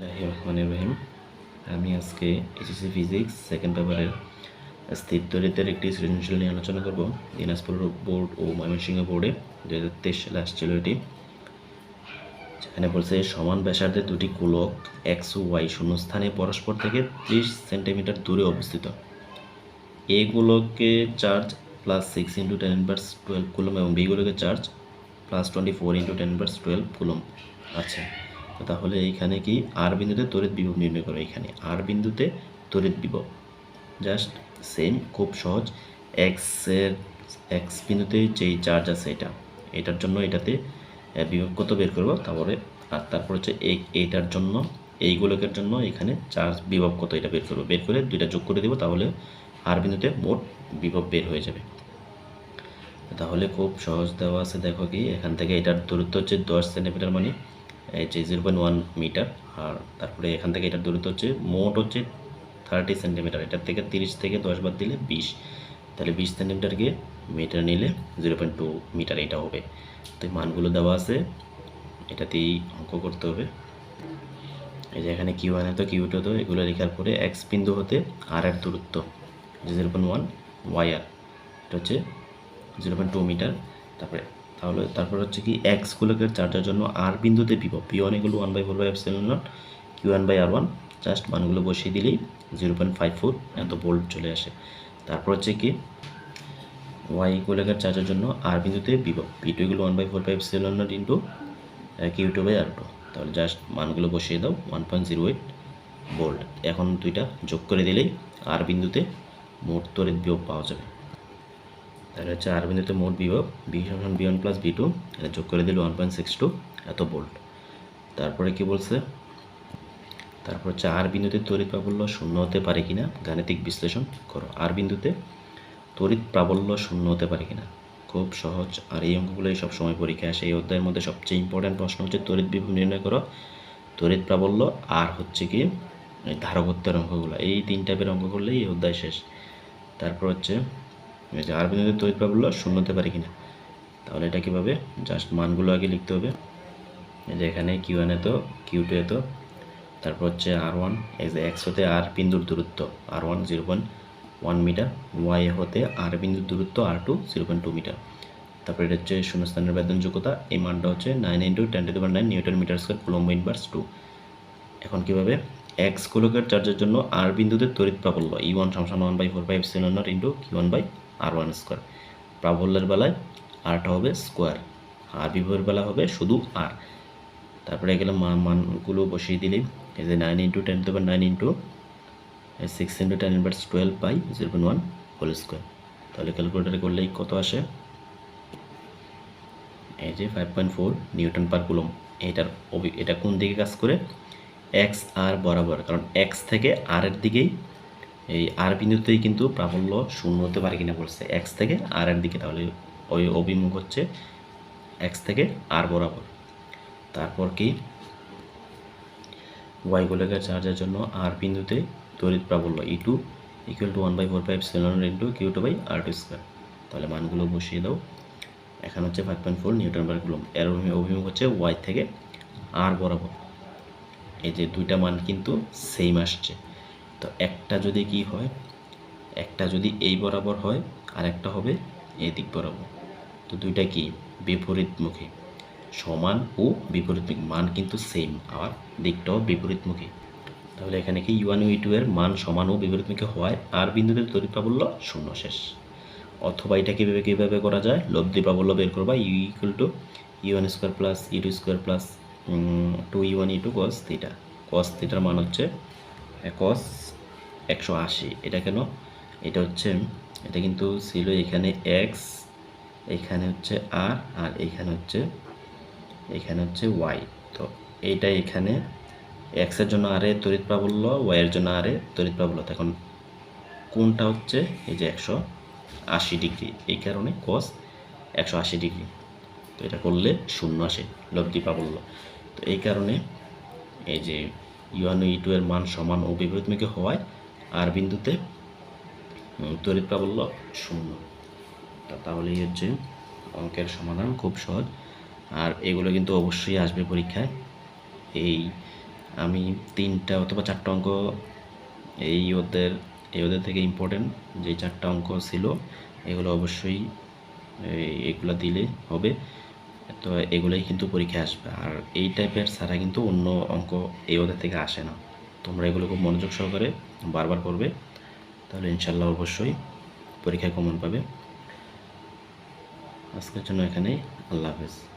রহমানির রহিম। আমি আজকে এইচএসসি ফিজিক্স সেকেন্ড পেপারের স্থির তরিতের একটি সৃজনশীল নিয়ে আলোচনা করব। দিনাজপুর বোর্ড ও ময়মনসিংহ বোর্ডে দু হাজার তেইশ সালে আসছিল এটি। যেখানে বলছে, সমান ব্যাসার্ধের দুটি গোলক এক্স ও ওয়াই শূন্যস্থানে পরস্পর থেকে ত্রিশ সেন্টিমিটার দূরে অবস্থিত। এ গোলকে charge plus six into ten inverse twelve coulomb এবং বি গোলকের charge plus twenty four into ten inverse twelve coulomb আচ্ছা তাহলে এইখানে কি আর বিন্দুতে তড়িৎ বিভব নির্ণয় করো এখানে। আর বিন্দুতে তড়িৎ বিভব। জাস্ট সেম খুব সহজ। এক্সের এক্স বিন্দুতে যেই চার্জ আছে এটা, এটার জন্য এটাতে বিভব কত বের করব? তারপরে, আর তারপর হচ্ছে এই, এইটার জন্য, এই গোলকের জন্য এখানে চার্জ বিভব কত এটা বের করব। বের করে দুইটা যোগ করে দেবো, তাহলে আর বিন্দুতে মোট বিভব বের হয়ে যাবে। তাহলে খুব সহজ দেওয়া আছে, দেখো কি, এখান থেকে এটার দূরত্ব হচ্ছে দশ সেন্টিমিটার মানে এই যে জিরো পয়েন্ট ওয়ান মিটার, আর তারপরে এখান থেকে এটার দূরত্ব হচ্ছে, মোট হচ্ছে থার্টি সেন্টিমিটার, এটার থেকে তিরিশ থেকে দশ বার দিলে বিশ। তাহলে বিশ সেন্টিমিটারকে মিটার নিলে জিরো পয়েন্ট টু মিটার এটা হবে। তো এই মানগুলো দেওয়া আছে, এটাতেই অঙ্ক করতে হবে। এই যে এখানে কিউ ওয়ান তো কিউ টু তো, এগুলো লেখার পরে এক্স বিন্দু হতে আর এর দূরত্ব zero point one Y R এটা হচ্ছে জিরো পয়েন্ট টু মিটার, তারপরে তাহলে তারপর হচ্ছে কি এক্স গোলকের চার্জের জন্য আর বিন্দুতে বিভব পি ওয়ান এগুলো one by four by epsilon naught Q one by R one just মানগুলো বসিয়ে দিলেই জিরো পয়েন্ট ফাইভ ফোর এত ভোল্ট চলে আসে। তারপর হচ্ছে কি ওয়াই গোলকের চার্জের জন্য আর বিন্দুতে বিভব পি টু এগুলো one by four by epsilon naught into Q two by R two তাহলে জাস্ট মানগুলো বসিয়ে দাও one point zero eight volt এখন দুইটা যোগ করে দিলেই আর বিন্দুতে মোট তড়িৎ বিভব পাওয়া যাবে। তাহলে হচ্ছে আর বিন্দুতে মোট বিভব বি সমান V one plus V two এটা যোগ করে দিল ওয়ান পয়েন্ট সিক্স টু এত ভোল্ট তারপরে কি বলছে? তারপর হচ্ছে আর বিন্দুতে তড়িৎ প্রাবল্য শূন্য হতে পারে কিনা, গাণিতিক বিশ্লেষণ করো। আর বিন্দুতে তড়িৎ প্রাবল্য শূন্য হতে পারে কিনা। খুব সহজ। আর এই অঙ্কগুলোই সব সময় পরীক্ষায় আসে। এই অধ্যায়ের মধ্যে সবচেয়ে ইম্পর্ট্যান্ট প্রশ্ন হচ্ছে তড়িৎ বিভব নির্ণয় করো। তড়িৎ প্রাবল্য আর হচ্ছে কি, ধারকত্বের অঙ্কগুলো। এই তিন টাইপের অঙ্ক করলেই এই অধ্যায় শেষ। তারপর হচ্ছে যে আর বিন্দুতে তড়িৎ প্রাবল্য শূন্য হতে পারে কিনা। তাহলে এটা কীভাবে? জাস্ট মানগুলো আগে লিখতে হবে। যে এখানে কিউ ওয়ান এত কিউ টু এত তারপর হচ্ছে আর ওয়ান এক্স হতে আর বিন্দুর দূরত্ব R one zero point one metre Y হতে আর বিন্দুর দূরত্ব R two zero point two metre. তারপরে এটা হচ্ছে শূন্যস্থানের বেদন যোগ্যতা এই মানটা হচ্ছে nine into ten to nine newton metre square coulomb inverse two এখন কীভাবে? এক্স গোলকের চার্জের জন্য আর বিন্দুতে তড়িৎ প্রাবল্য ই ওয়ান সমান one by four by epsilon naught into Q one by R one square প্রাবল্যের বেলায় আরটা হবে স্কোয়ার আর বিভবের বেলা হবে শুধু আর তারপরে এগুলো মান মানগুলো বসিয়ে দিলেই এই যে nine into ten to nine into six into ten inverse twelve by zero point one whole square তাহলে ক্যালকুলেটারে করলেই কত আসে? এই যে five point four newton per coulomb এটার অভি- এটা কোন দিকে কাজ করে? এক্স আর বরাবর, কারণ এক্স থেকে আর এর দিকেই এই আর বিন্দুতেই কিন্তু প্রাবল্য শূন্য হতে পারে কিনা বলছে এক্স থেকে আর এর দিকে, তাহলে ওই অভিমুখ হচ্ছে এক্স থেকে আর বরাবর। তারপর কি? ওয়াই গোলকের চার্জের জন্য আর বিন্দুতে তড়িৎ প্রাবল্য E two equal to one by four five seven hundred into Q two by R two square তাহলে মানগুলো বসিয়ে দাও। এখানে হচ্ছে five point four newton per coulomb এর অভিমুখ- হচ্ছে ওয়াই থেকে আর বরাবর। এই যে দুইটা মান কিন্তু সেম আসছে। তো একটা যদি কি হয়, একটা যদি এই বরাবর হয় আর একটা হবে এই দিক বরাবর। তো দুইটা কি? বিপরীতমুখী। সমান ও বিপরীতমুখী। মান কিন্তু সেম আর দিকটাও বিপরীতমুখী। তাহলে এখানে কি ইউয়ান ইউ টু এর মান সমান ও বিপরীতমুখী হওয়ায় আর বিন্দুতে তড়িৎ প্রাবল্য শূন্য শেষ। অথবা এটা কীভাবে কীভাবে করা যায়? লব্ধি প্রাবল্য বের করবা U equal to U square plus E two square plus two U one E two cos theta cos থিটার মান হচ্ছে কস একশো আশি। এটা কেন? এটা হচ্ছে, এটা কিন্তু ছিল এখানে এক্স এখানে হচ্ছে আর আর এখানে হচ্ছে এখানে হচ্ছে ওয়াই তো এইটা এখানে এক্সের জন্য আরে তড়িৎ প্রাবল্য ওয়াইয়ের জন্য আরে তড়িৎ প্রাবল্য। এখন কোনটা হচ্ছে? এই যে একশো আশি ডিগ্রি। এই কারণে কস একশো আশি ডিগ্রি। তো এটা করলে শূন্য আসে লব্ধি প্রাবল্য। তো এই কারণে এই যে ইউয়ান ই টু এর মান সমান ও বিপরীতমুখী হওয়ায় আর বিন্দুতে তড়িৎ প্রাবল্য শূন্য। তাহলেই হচ্ছে অঙ্কের সমাধান খুব সহজ। আর এগুলো কিন্তু অবশ্যই আসবে পরীক্ষায়। এই আমি তিনটা অথবা চারটা অঙ্ক এই ওদের এই ওদের থেকে ইম্পর্টেন্ট যে চারটা অঙ্ক ছিল, এগুলো অবশ্যই এগুলো দিলে হবে। তো এগুলোই কিন্তু পরীক্ষায় আসবে। আর এই টাইপের ছাড়া কিন্তু অন্য অঙ্ক এই ওদের থেকে আসে না। তোমরা এগুলো খুব মনোযোগ সহকারে বারবার করবে তাহলে ইনশাল্লাহ অবশ্যই পরীক্ষায় কমন পাবে। আজকের জন্য এখানেই, আল্লাহ হাফেজ।